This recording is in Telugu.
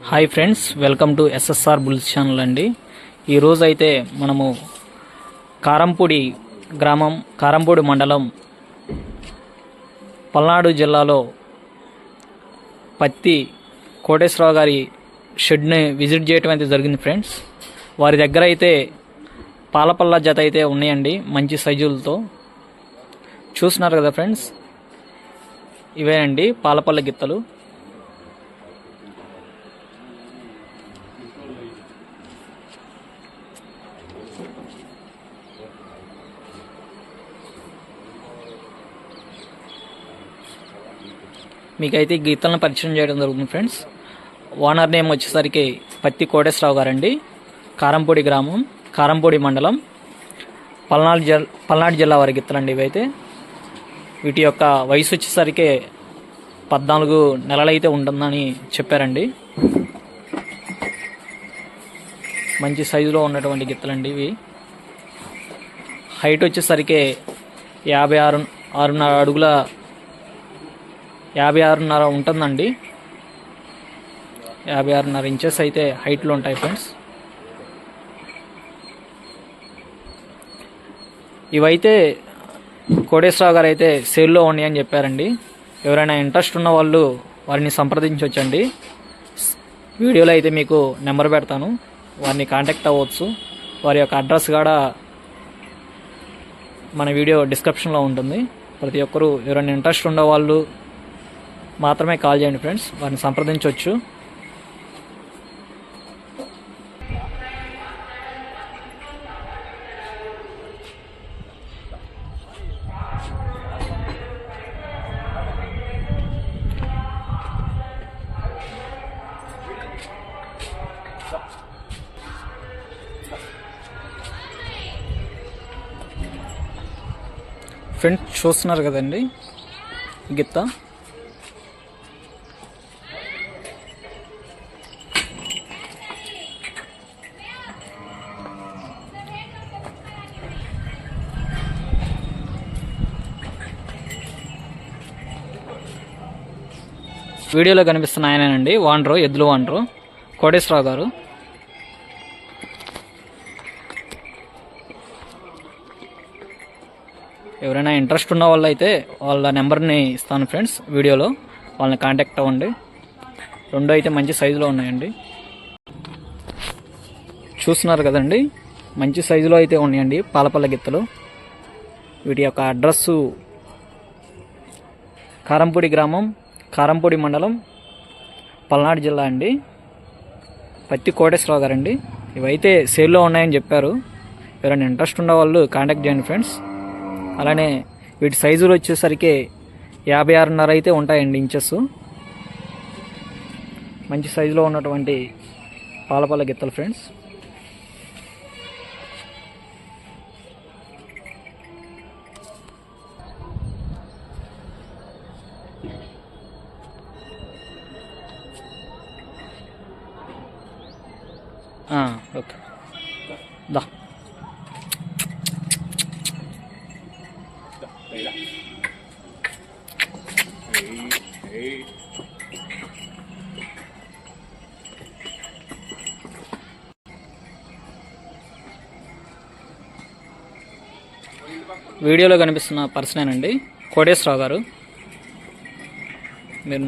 Hi friends welcome to SSR bulls channel అండి. ఈరోజు అయితే మనము కారంపూడి గ్రామం కారంపూడి మండలం పల్నాడు జిల్లాలో పత్తి కోటేశ్వరరావు గారి షెడ్ని విజిట్ చేయటం అయితే జరిగింది ఫ్రెండ్స్ వారి దగ్గర అయితే పాలపల్ల జత అయితే ఉన్నాయండి మంచి సైజులతో. చూస్తున్నారు కదా ఫ్రెండ్స్ ఇవేనండి పాలపల్ల గిత్తలు. మీకైతే గీతలను పరిచయం చేయడం జరుగుతుంది ఫ్రెండ్స్ ఓనర్ నేమ్ వచ్చేసరికి పత్తి కోటేశ్వరరావు గారండి. కారంపూడి గ్రామం కారంపూడి మండలం. పల్నాడు జిల్ పల్నాడు జిల్లా వారి గీతలండి ఇవైతే. వీటి యొక్క వయసు వచ్చేసరికి పద్నాలుగు నెలలైతే ఉంటుందని చెప్పారండి. మంచి సైజులో ఉన్నటువంటి గిత్తలండి ఇవి. హైట్ వచ్చేసరికి యాభై ఆరు ఆరున్నర అడుగుల యాభై ఆరున్నర ఉంటుందండి. యాభై ఆరున్నర ఇంచెస్ అయితే హైట్లో ఉంటాయి ఫ్రెండ్స్ ఇవైతే కోటేశ్వరరావు గారు అయితే సేల్లో ఉన్నాయని చెప్పారండి. ఎవరైనా ఇంట్రెస్ట్ ఉన్న వాళ్ళు వారిని సంప్రదించవచ్చండి వీడియోలో అయితే మీకు నెంబర్ పెడతాను. వారిని కాంటాక్ట్ అవ్వచ్చు. వారి యొక్క అడ్రస్ కూడా మన వీడియో డిస్క్రిప్షన్లో ఉంటుంది. ప్రతి ఒక్కరూ ఎవరైనా ఇంట్రెస్ట్ ఉన్న వాళ్ళు మాత్రమే కాల్ చేయండి ఫ్రెండ్స్. వారిని సంప్రదించవచ్చు. ఫ్రెండ్స్ చూస్తున్నారు కదండి. గిత్త వీడియోలో కనిపిస్తున్న ఆయనేనండి వాండ్రు ఎద్దులు వాండ్రు కోటేశ్వరరావు గారు. ఎవరైనా ఇంట్రెస్ట్ ఉన్న వాళ్ళు అయితే వాళ్ళ నెంబర్ని ఇస్తాను ఫ్రెండ్స్ వీడియోలో వాళ్ళని కాంటాక్ట్ అవ్వండి. రెండు అయితే మంచి సైజులో ఉన్నాయండి. చూస్తున్నారు కదండి మంచి సైజులో అయితే ఉన్నాయండి పాలపల్ల గిత్తలు. వీటి యొక్క అడ్రస్సు కారంపూడి గ్రామం కారంపూడి మండలం పల్నాడు జిల్లా అండి. పత్తి కోటేశ్వరరావు గారండి. ఇవైతే సేల్లో ఉన్నాయని చెప్పారు. ఎవరైనా ఇంట్రెస్ట్ ఉన్న వాళ్ళు కాంటాక్ట్ చేయండి ఫ్రెండ్స్. అలానే వీటి సైజులు వచ్చేసరికి యాభై ఆరున్నర అయితే ఉంటాయండి ఇంచెస్. మంచి సైజులో ఉన్నటువంటి పాలపాల గిత్తలు ఫ్రెండ్స్. ఓకే. దా. వీడియోలో కనిపిస్తున్న పర్సనేనండి కోటేశ్వరరావు గారు. మీరు